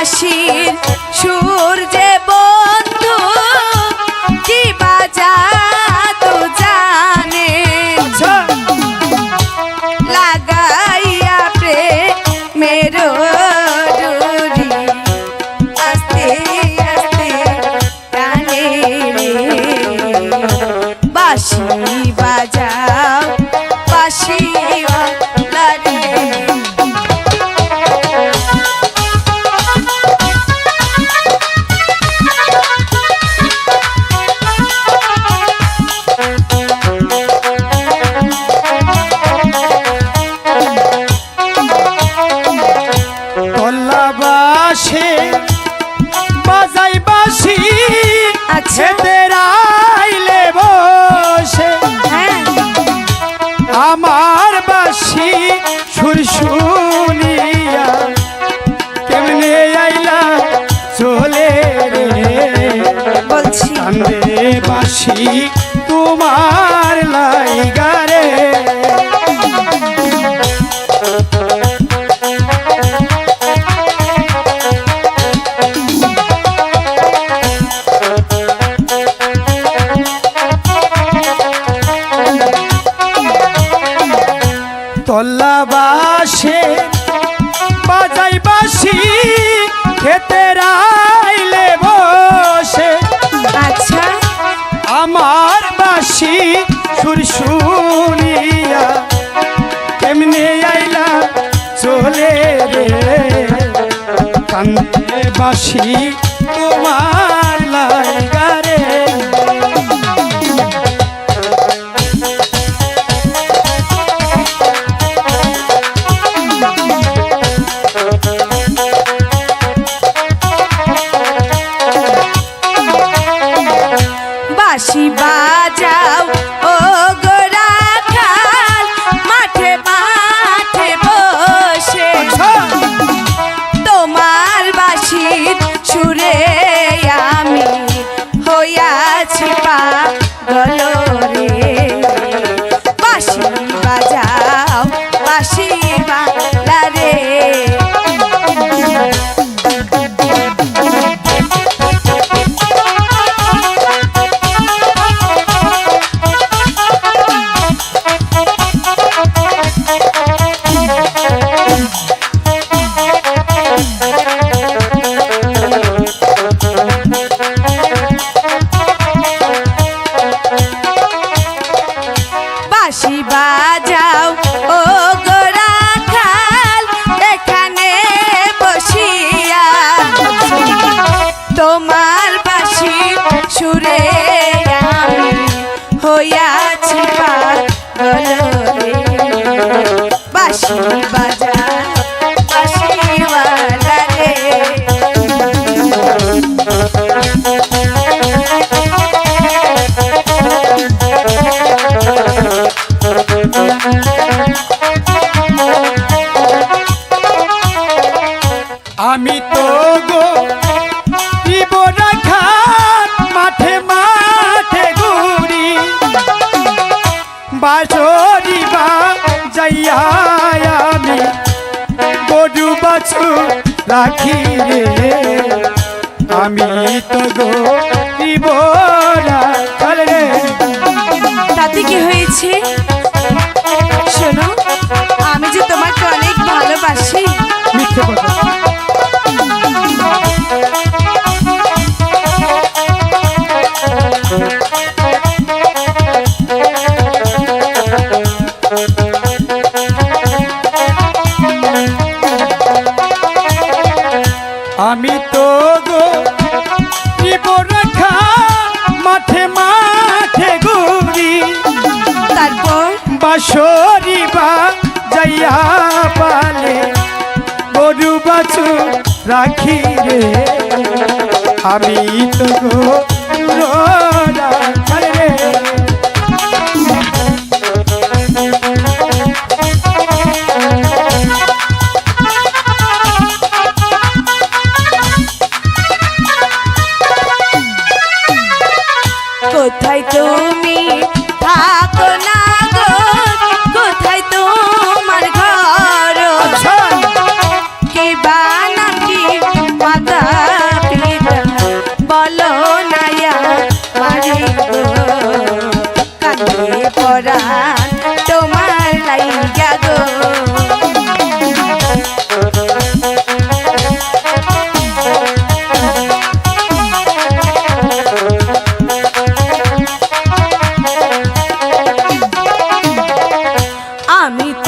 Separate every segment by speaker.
Speaker 1: Yoshi. বাসি তোমার লাইগারে 发起。 ชิปา চালু রাখি রে। আমি তো
Speaker 2: গরিব
Speaker 1: বাসরি যাইয়া পালে গরু বাছু রাখি রে। আমি তো
Speaker 2: কোথায় তুমি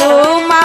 Speaker 2: Oh my.